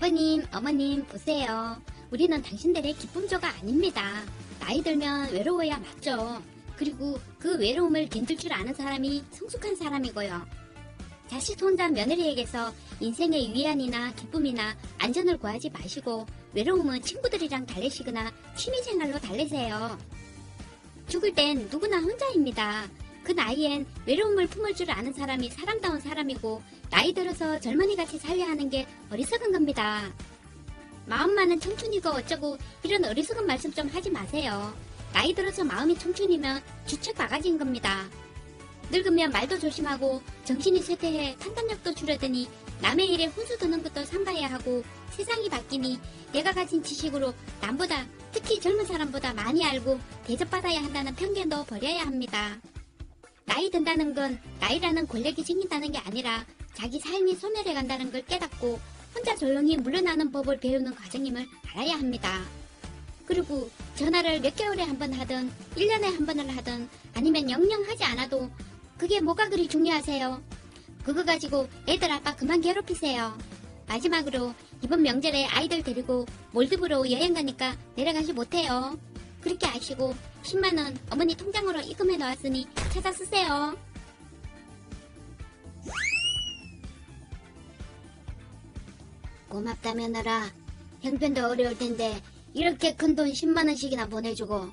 아버님, 어머님, 보세요. 우리는 당신들의 기쁨조가 아닙니다. 나이 들면 외로워야 맞죠. 그리고 그 외로움을 견딜 줄 아는 사람이 성숙한 사람이고요. 자식 혼자 며느리에게서 인생의 위안이나 기쁨이나 안전을 구하지 마시고 외로움은 친구들이랑 달래시거나 취미생활로 달래세요. 죽을 땐 누구나 혼자입니다. 그 나이엔 외로움을 품을 줄 아는 사람이 사람다운 사람이고 나이 들어서 젊은이 같이 살려 하는 게 어리석은 겁니다. 마음만은 청춘이고 어쩌고 이런 어리석은 말씀 좀 하지 마세요. 나이 들어서 마음이 청춘이면 주책 바가지인 겁니다. 늙으면 말도 조심하고 정신이 쇠퇴해 판단력도 줄어드니 남의 일에 혼수 드는 것도 삼가해야 하고 세상이 바뀌니 내가 가진 지식으로 남보다 특히 젊은 사람보다 많이 알고 대접받아야 한다는 편견도 버려야 합니다. 나이 든다는 건 나이라는 권력이 생긴다는 게 아니라 자기 삶이 소멸해 간다는 걸 깨닫고 혼자 조용히 물러나는 법을 배우는 과정임을 알아야 합니다. 그리고 전화를 몇 개월에 한 번 하든 1년에 한 번을 하든 아니면 영영 하지 않아도 그게 뭐가 그리 중요하세요? 그거 가지고 애들 아빠 그만 괴롭히세요. 마지막으로 이번 명절에 아이들 데리고 몰디브로 여행 가니까 내려가지 못해요. 그렇게 아시고 10만원 어머니 통장으로 입금해 놓았으니 찾아 쓰세요. 고맙다 며느라. 형편도 어려울 텐데 이렇게 큰 돈 10만원씩이나 보내주고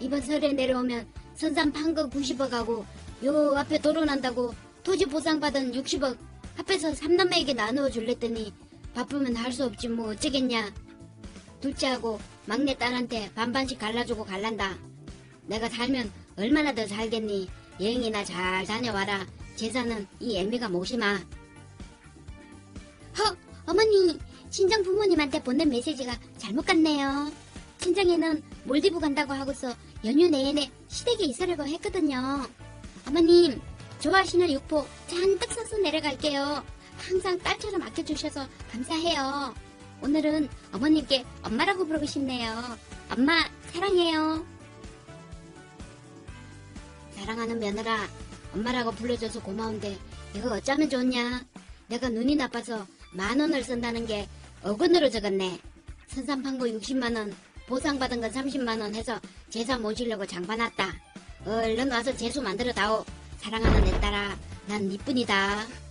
이번 설에 내려오면 선산 판거 90억 하고 요 앞에 도로 난다고 토지 보상받은 60억 합해서 삼남매에게 나누어 줄랬더니 바쁘면 할 수 없지 뭐 어쩌겠냐. 둘째하고 막내 딸한테 반반씩 갈라주고 갈란다. 내가 살면 얼마나 더 살겠니? 여행이나 잘 다녀와라. 재산은 이 애미가 모시마. 허, 어머니, 친정 부모님한테 보낸 메시지가 잘못 갔네요. 친정에는 몰디브 간다고 하고서 연휴 내내 시댁에 있으려고 했거든요. 어머님, 좋아하시는 육포 잔뜩 써서 내려갈게요. 항상 딸처럼 아껴주셔서 감사해요. 오늘은 어머님께 엄마라고 부르고 싶네요. 엄마, 사랑해요. 사랑하는 며느라, 엄마라고 불러줘서 고마운데 이거 어쩌면 좋냐? 내가 눈이 나빠서 만 원을 쓴다는 게 어근으로 적었네. 선산 판거 60만 원, 보상받은 건 30만 원 해서 제사 모시려고 장봐놨다. 얼른 와서 재수 만들어 다오. 사랑하는 내 딸아, 난 이뿐이다.